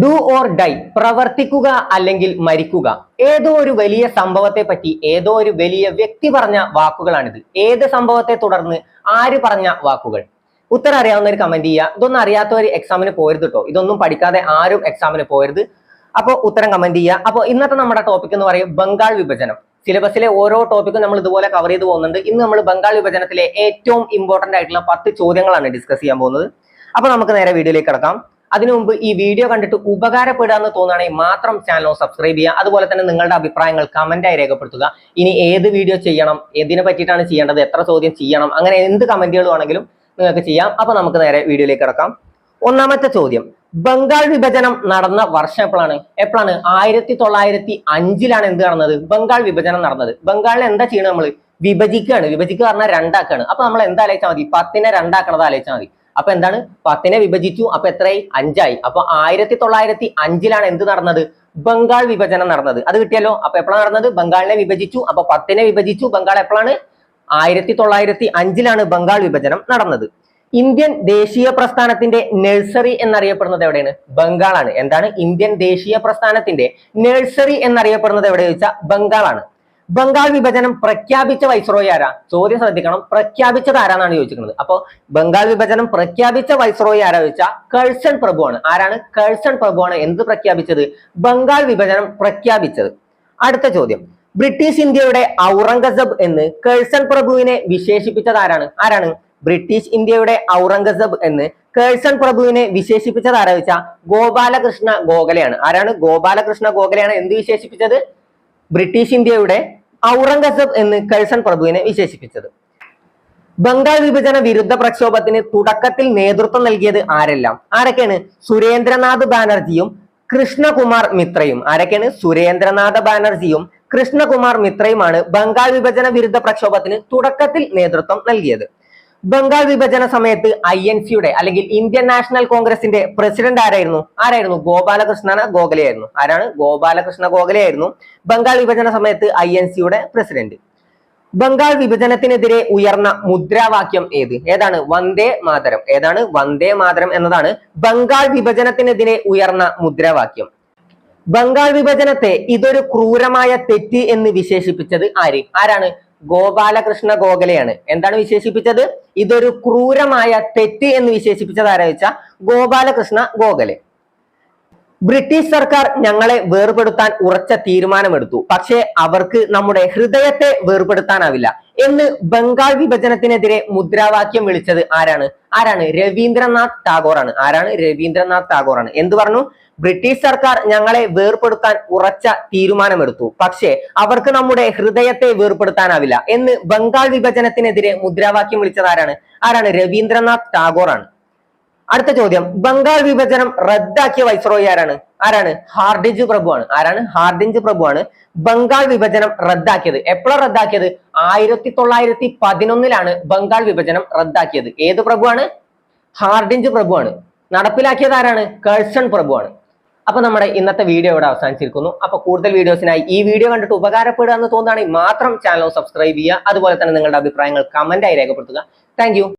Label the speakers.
Speaker 1: Do or die പ്രവർത്തിക്കുക അല്ലെങ്കിൽ മരിക്കുക. ഏതോ ഒരു വലിയ സംഭവത്തെ പറ്റി ഏതോ ഒരു വലിയ വ്യക്തി പറഞ്ഞ വാക്കുകളാണിത്. ഏത് സംഭവത്തെ തുടർന്ന് ആര് പറഞ്ഞ വാക്കുകൾ? ഉത്തരം അറിയാവുന്നവർ കമന്റ് ചെയ്യുക. ഇതൊന്നും അറിയാത്തവർ എക്സാമിന് പോരുത് കേട്ടോ ഇതൊന്നും പഠിക്കാതെ ആരും എക്സാമിന് പോരുത്. അപ്പോൾ ഉത്തരം കമന്റ് ചെയ്യുക. അപ്പോൾ ഇന്നത്തെ നമ്മുടെ ടോപ്പിക് എന്ന് പറയും ബംഗാൾ വിഭജനം. സിലബസിലെ ഓരോ ടോപ്പിക്കും നമ്മൾ ഇതുപോലെ കവർ ചെയ്ത് പോകുന്നുണ്ട്. ഇന്ന് നമ്മൾ ബംഗാൾ വിഭജനത്തിലെ ഏറ്റവും ഇമ്പോർട്ടന്റ് ആയിട്ടുള്ള പത്ത് ചോദ്യങ്ങളാണ് ഡിസ്കസ് ചെയ്യാൻ പോകുന്നത്. അപ്പൊ നമുക്ക് നേരെ വീഡിയോയിലേക്ക് കിടക്കാം. അതിനു മുമ്പ് ഈ വീഡിയോ കണ്ടിട്ട് ഉപകാരപ്പെടാന്ന് തോന്നുകയാണെങ്കിൽ മാത്രം ചാനൽ സബ്സ്ക്രൈബ് ചെയ്യുക. അതുപോലെ തന്നെ നിങ്ങളുടെ അഭിപ്രായങ്ങൾ കമന്റായി രേഖപ്പെടുത്തുക. ഇനി ഏത് വീഡിയോ ചെയ്യണം? എന്തിനെ പറ്റിയിട്ടാണ് ചെയ്യേണ്ടത്? എത്ര ചോദ്യം ചെയ്യണം? അങ്ങനെ എന്ത് കമന്റുകൾ വേണമെങ്കിലും നിങ്ങൾക്ക് ചെയ്യാം. അപ്പൊ നമുക്ക് നേരെ വീഡിയോയിലേക്ക് കിടക്കാം. ഒന്നാമത്തെ ചോദ്യം. ബംഗാൾ വിഭജനം നടന്ന വർഷം എപ്പോഴാണ്? എപ്പോഴാണ്? ആയിരത്തി തൊള്ളായിരത്തി അഞ്ചിലാണ് എന്ത് നടന്നത്? ബംഗാൾ വിഭജനം നടന്നത്. ബംഗാളിൽ എന്താ ചെയ്യണത് നമ്മൾ വിഭജിക്കുകയാണ് വിഭജിക്കുക പറഞ്ഞാൽ രണ്ടാക്കാണ് അപ്പൊ നമ്മൾ എന്താ ആലോചിച്ചാൽ മതി? പത്തിനെ രണ്ടാക്കണത് ആലോചിച്ചാൽ മതി. അപ്പൊ എന്താണ്? പത്തിനെ വിഭജിച്ചു. അപ്പൊ എത്രയായി? അഞ്ചായി. അപ്പൊ ആയിരത്തി തൊള്ളായിരത്തി അഞ്ചിലാണ് എന്ത് നടന്നത്? ബംഗാൾ വിഭജനം നടന്നത്. അത് കിട്ടിയല്ലോ? അപ്പൊ എപ്പോഴാണ് നടന്നത്? ബംഗാളിനെ വിഭജിച്ചു. അപ്പൊ പത്തിനെ വിഭജിച്ചു. ബംഗാൾ എപ്പോഴാണ്? ആയിരത്തി തൊള്ളായിരത്തി അഞ്ചിലാണ് ബംഗാൾ വിഭജനം നടന്നത്. ഇന്ത്യൻ ദേശീയ പ്രസ്ഥാനത്തിന്റെ നഴ്സറി എന്നറിയപ്പെടുന്നത് എവിടെയാണ്? ബംഗാളാണ്. എന്താണ്? ഇന്ത്യൻ ദേശീയ പ്രസ്ഥാനത്തിന്റെ നഴ്സറി എന്നറിയപ്പെടുന്നത് എവിടെ ചോദിച്ചാൽ ബംഗാളാണ്. ബംഗാൾ വിഭജനം പ്രഖ്യാപിച്ച വൈസ്രോയി ആരാ? ചോദ്യം ശ്രദ്ധിക്കണം. പ്രഖ്യാപിച്ചത് ആരാന്നാണ് ചോദിച്ചിരിക്കുന്നത്. അപ്പൊ ബംഗാൾ വിഭജനം പ്രഖ്യാപിച്ച വൈസ്രോയി ആരാ ചോദിച്ചാൽ കഴ്സൺ പ്രഭുവാണ്. ആരാണ്? കഴ്സൺ പ്രഭുവാണ്. എന്ത് പ്രഖ്യാപിച്ചത്? ബംഗാൾ വിഭജനം പ്രഖ്യാപിച്ചത്. അടുത്ത ചോദ്യം. ബ്രിട്ടീഷ് ഇന്ത്യയുടെ ഔറംഗസബ് എന്ന് കഴ്സൺ പ്രഭുവിനെ വിശേഷിപ്പിച്ചത് ആരാണ്? ആരാണ്? ബ്രിട്ടീഷ് ഇന്ത്യയുടെ ഔറംഗസബ് എന്ന് കേഴ്സൺ പ്രഭുവിനെ വിശേഷിപ്പിച്ചത് ആരാ ചോദിച്ചാൽ ഗോപാലകൃഷ്ണ ഗോഖലെയാണ്. ആരാണ്? ഗോപാലകൃഷ്ണ ഗോഖലെയാണ് എന്ത് വിശേഷിപ്പിച്ചത്? ബ്രിട്ടീഷ് ഇന്ത്യയുടെ ഔറംഗസബ് എന്ന് കഴ്സൺ പ്രഭുവിനെ വിശേഷിപ്പിച്ചത്. ബംഗാൾ വിഭജന വിരുദ്ധ പ്രക്ഷോഭത്തിന് തുടക്കത്തിൽ നേതൃത്വം നൽകിയത് ആരെല്ലാം? ആരൊക്കെയാണ്? സുരേന്ദ്രനാഥ് ബാനർജിയും കൃഷ്ണകുമാർ മിത്രയും. ആരൊക്കെയാണ്? സുരേന്ദ്രനാഥ ബാനർജിയും കൃഷ്ണകുമാർ മിത്രയുമാണ് ബംഗാൾ വിഭജന വിരുദ്ധ പ്രക്ഷോഭത്തിന് തുടക്കത്തിൽ നേതൃത്വം നൽകിയത്. ബംഗാൾ വിഭജന സമയത്ത് ഐ എൻ സിയുടെ അല്ലെങ്കിൽ ഇന്ത്യൻ നാഷണൽ കോൺഗ്രസിന്റെ പ്രസിഡന്റ് ആരായിരുന്നു? ആരായിരുന്നു? ഗോപാലകൃഷ്ണ ഗോഖലെ ആയിരുന്നു ആരാണ്? ഗോപാലകൃഷ്ണ ഗോഖലെ ആയിരുന്നു ബംഗാൾ വിഭജന സമയത്ത് ഐ എൻ സിയുടെ പ്രസിഡന്റ്. ബംഗാൾ വിഭജനത്തിനെതിരെ ഉയർന്ന മുദ്രാവാക്യം ഏത്? ഏതാണ്? വന്ദേ മാതരം. ഏതാണ്? വന്ദേ മാതരം എന്നതാണ് ബംഗാൾ വിഭജനത്തിനെതിരെ ഉയർന്ന മുദ്രാവാക്യം. ബംഗാൾ വിഭജനത്തെ ഇതൊരു ക്രൂരമായ തെറ്റ് എന്ന് വിശേഷിപ്പിച്ചത് ആര്? ആരാണ്? ഗോപാലകൃഷ്ണ ഗോഖലെയാണ്. എന്താണ് വിശേഷിപ്പിച്ചത്? ഇതൊരു ക്രൂരമായ തെറ്റ് എന്ന് വിശേഷിപ്പിച്ചത് ആരാ വെച്ചാൽ ഗോപാലകൃഷ്ണ ഗോഖലെ. ബ്രിട്ടീഷ് സർക്കാർ ഞങ്ങളെ വേർപെടുത്താൻ ഉറച്ച തീരുമാനമെടുത്തു. പക്ഷേ അവർക്ക് നമ്മുടെ ഹൃദയത്തെ വേർപെടുത്താനാവില്ല. എന്ന് ബംഗാൾ വിഭജനത്തിനെതിരെ മുദ്രാവാക്യം വിളിച്ചത് ആരാണ്? ആരാണ്? രവീന്ദ്രനാഥ് ടാഗോറാണ്. ആരാണ്? രവീന്ദ്രനാഥ് ടാഗോറാണ്. എന്ത് പറഞ്ഞു? ബ്രിട്ടീഷ് സർക്കാർ ഞങ്ങളെ വേർപെടുത്താൻ ഉറച്ച തീരുമാനമെടുത്തു. പക്ഷേ അവർക്ക് നമ്മുടെ ഹൃദയത്തെ വേർപെടുത്താനാവില്ല. എന്ന് ബംഗാൾ വിഭജനത്തിനെതിരെ മുദ്രാവാക്യം വിളിച്ചത് ആരാണ്? ആരാണ്? രവീന്ദ്രനാഥ് ടാഗോറാണ്. അടുത്ത ചോദ്യം. ബംഗാൾ വിഭജനം റദ്ദാക്കിയ വൈസ്രോയി ആരാണ്? ആരാണ്? ഹാർഡിഞ്ച് പ്രഭുവാണ്. ആരാണ്? ഹാർഡിഞ്ച് പ്രഭുവാണ് ബംഗാൾ വിഭജനം റദ്ദാക്കിയത്. എപ്പോഴാണ് റദ്ദാക്കിയത്? ആയിരത്തി തൊള്ളായിരത്തി പതിനൊന്നിലാണ് ബംഗാൾ വിഭജനം റദ്ദാക്കിയത്. ഏത് പ്രഭുവാണ്? ഹാർഡിഞ്ച് പ്രഭുവാണ്. നടപ്പിലാക്കിയത് ആരാണ്? കഴ്സൺ പ്രഭുവാണ്. അപ്പൊ നമ്മുടെ ഇന്നത്തെ വീഡിയോ ഇവിടെ അവസാനിച്ചിരിക്കുന്നു. അപ്പൊ കൂടുതൽ വീഡിയോസിനായി ഈ വീഡിയോ കണ്ടിട്ട് ഉപകാരപ്പെടുക എന്ന് തോന്നുകയാണെങ്കിൽ മാത്രം ചാനൽ സബ്സ്ക്രൈബ് ചെയ്യുക. അതുപോലെ തന്നെ നിങ്ങളുടെ അഭിപ്രായങ്ങൾ കമന്റായി രേഖപ്പെടുത്തുക. താങ്ക്